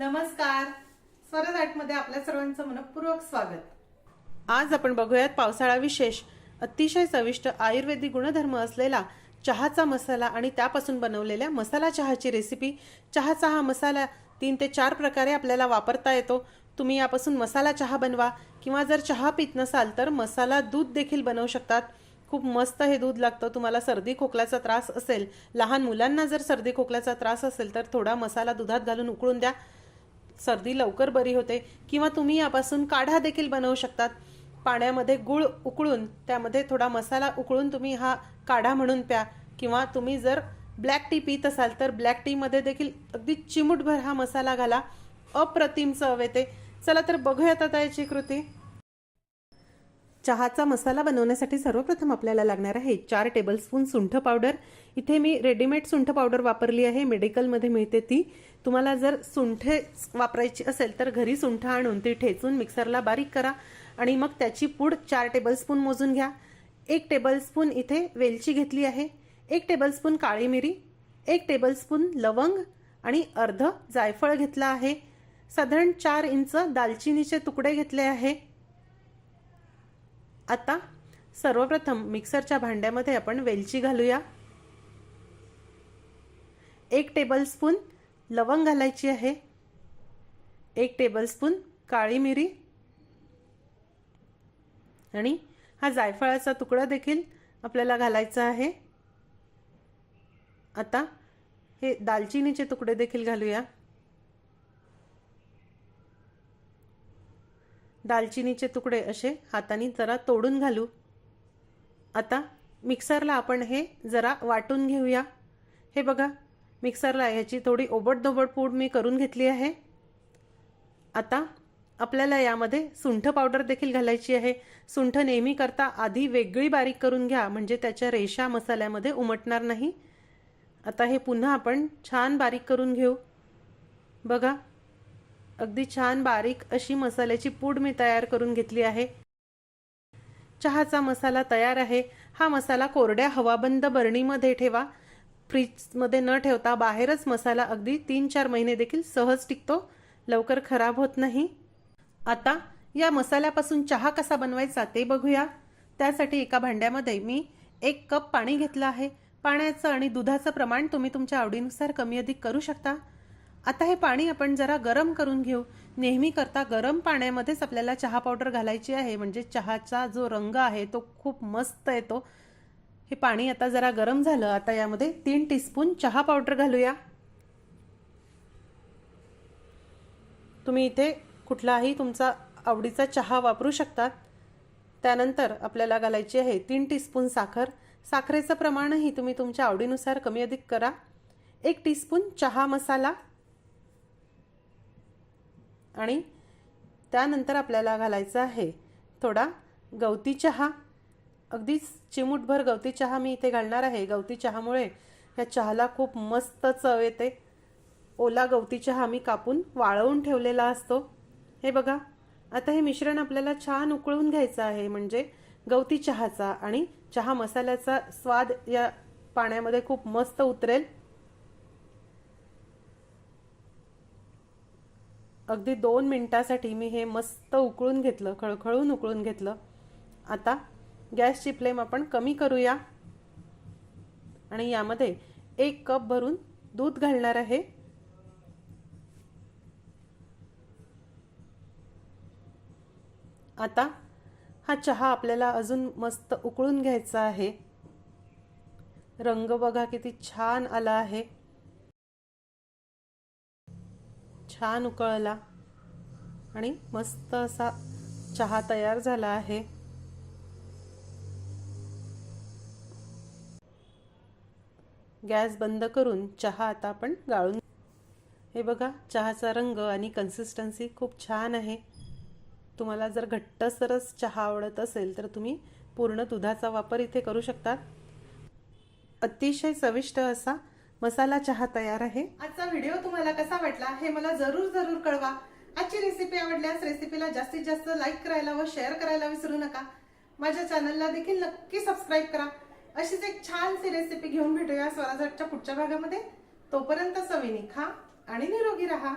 नमस्कार. स्वरजमध्ये आपल्या सर्वांचं मनपूर्वक स्वागत. आज आपण बघूयात पावसाळा विशेष अतिशय चविष्ट आयुर्वेदिक गुणधर्म असलेला चहाचा मसाला आणि त्यापासून बनवलेल्या मसाला चहाची रेसिपी चहाचा हा मसाला तीन ते चार प्रकारे आपल्याला वापरता येतो. तुम्ही यापासून मसाला चहा बनवा किंवा जर चहा पित नसाल तर मसाला दूध देखील बनवू शकतात. खूप मस्त हे दूध लागतं. तुम्हाला सर्दी खोकल्याचा त्रास असेल लहान मुलांना जर सर्दी खोकल्याचा त्रास असेल तर थोडा मसाला दुधात घालून उकळून द्या. सर्दी लवकर बरी होते किंवा तुम्ही यापासून काढा देखील बनवू शकतात. पाण्यामध्ये गुळ उकळून त्यामध्ये थोडा मसाला उकळून तुम्ही हा काढा म्हणून प्या किंवा तुम्ही जर ब्लॅक टी पित असाल तर ब्लॅक टीमध्ये देखील अगदी चिमूटभर हा मसाला घाला. अप्रतिम चव येते. चला तर बघूयात आता याची कृती. चहाचा मसाला बनवण्यासाठी सर्वप्रथम आपल्याला लागणार आहे चार टेबलस्पून सुंठ पावडर इथे मी रेडीमेड सुंठ पावडर वापरली आहे. मेडिकलमध्ये मिळते ती. तुम्हाला जर सुंठे वापरायची असेल तर घरी सुंठ आणून ती ठेचून मिक्सरला बारीक करा आणि मग त्याची पूड चार टेबलस्पून मोजून घ्या. एक टेबलस्पून इथे वेलची घेतली आहे. एक टेबलस्पून काळी मिरी. एक टेबलस्पून लवंग आणि अर्ध जायफळ घेतला आहे. साधारण चार इंच दालचिनीचे तुकडे घेतले आहे. आता सर्वप्रथम मिक्सरच्या भांड्यामध्ये आपण वेलची घालूया. एक टेबलस्पून लवंग घालायची आहे. एक टेबलस्पून काळी मिरी. आणि हा जायफळाचा तुकडा देखील आपल्याला घालायचा आहे. आता हे दालचिनीचे तुकडे देखील घालूया. दालचिनीचे तुकडे असे हाताने जरा तोडून घालू. आता मिक्सरला आपण हे जरा वाटून घेऊया. हे बघा मिक्सरला ह्याची थोडी ओबडधोबड पूड मी करून घेतली आहे. आता आपल्याला यामध्ये सुंठ पावडर देखील घालायची आहे. सुंठ नेहमी करता आधी वेगळी बारीक करून घ्या म्हणजे त्याच्या रेषा मसाल्यामध्ये उमटणार नाही. आता हे पुन्हा आपण छान बारीक करून घेऊ. बघा अगदी छान बारीक अशी मसाल्याची पूड मी तयार करून घेतली आहे. चहाचा मसाला तयार आहे. हा मसाला कोरड्या हवाबंद बरणीमध्ये ठेवा. फ्रीजमध्ये न ठेवता बाहेरच मसाला अगदी तीन चार महिने देखील सहज टिकतो. लवकर खराब होत नाही. आता या मसाल्यापासून चहा कसा बनवायचा ते बघूया. त्यासाठी एका भांड्यामध्ये मी एक कप पाणी घेतलं आहे. पाण्याचं आणि दुधाचं प्रमाण तुम्ही तुमच्या आवडीनुसार कमी अधिक करू शकता. आता हे पाणी आपण जरा गरम करून घेऊ. नेहमी करता गरम पाण्यामध्येच आपल्याला चहा पावडर घालायची आहे. म्हणजे चहाचा जो रंग आहे तो खूप मस्त येतो. हे पाणी आता जरा गरम झालं. आता यामध्ये तीन टीस्पून चहा पावडर घालूया. तुम्ही इथे कुठलाही तुमचा आवडीचा चहा वापरू शकतात. त्यानंतर आपल्याला घालायची आहे तीन टीस्पून साखर. साखरेचं प्रमाणही तुम्ही तुमच्या आवडीनुसार कमी अधिक करा. एक टीस्पून चहा मसाला. आणि त्यानंतर आपल्याला घालायचा आहे थोडा गवती चहा. अगदीच चिमूटभर गवती चहा मी इथे घालणार आहे. गवती चहामुळे ह्या चहाला खूप मस्त चव येते. ओला गवती चहा मी कापून वाळवून ठेवलेला असतो. हे बघा आता हे मिश्रण आपल्याला छान उकळून घ्यायचं आहे म्हणजे गवती चहाचा आणि चहा मसाल्याचा स्वाद या पाण्यामध्ये खूप मस्त उतरेल. अगदी दोन मिनटासाठी मी हे मस्त उकळून घेतलं खळखळून उकळून घेतलं. आता गॅसची फ्लेम आपण कमी करूया. आणि यामध्ये एक कप भरून दूध घालणार आहे. आता हा चहा आपल्याला अजून मस्त उकळून घ्यायचा आहे. रंग बघा किती छान आला आहे. छान उकळला आणि मस्त असा चहा तयार झाला आहे. गॅस बंद करून चहा आता आपण गाळून हे बघा चहाचा रंग आणि कन्सिस्टन्सी खूप छान आहे. तुम्हाला जर घट्टसरच चहा आवडत असेल तर तुम्ही पूर्ण दुधाचा वापर इथे करू शकतात अतिशय चविष्ट असा मसाला चहा तयार आहे. आजचा व्हिडिओ तुम्हाला कसा वाटला हे मला जरूर जरूर कळवा. आजची रेसिपी आवडल्यास रेसिपीला जास्तीत जास्त लाईक करायला व शेअर करायला विसरू नका. माझ्या चॅनलला देखील नक्की सबस्क्राईब करा. अशीच एक छानशी रेसिपी घेऊन भेटूया स्वराजच्या पुढच्या भागामध्ये. तोपर्यंत सविनी खा आणि निरोगी राहा.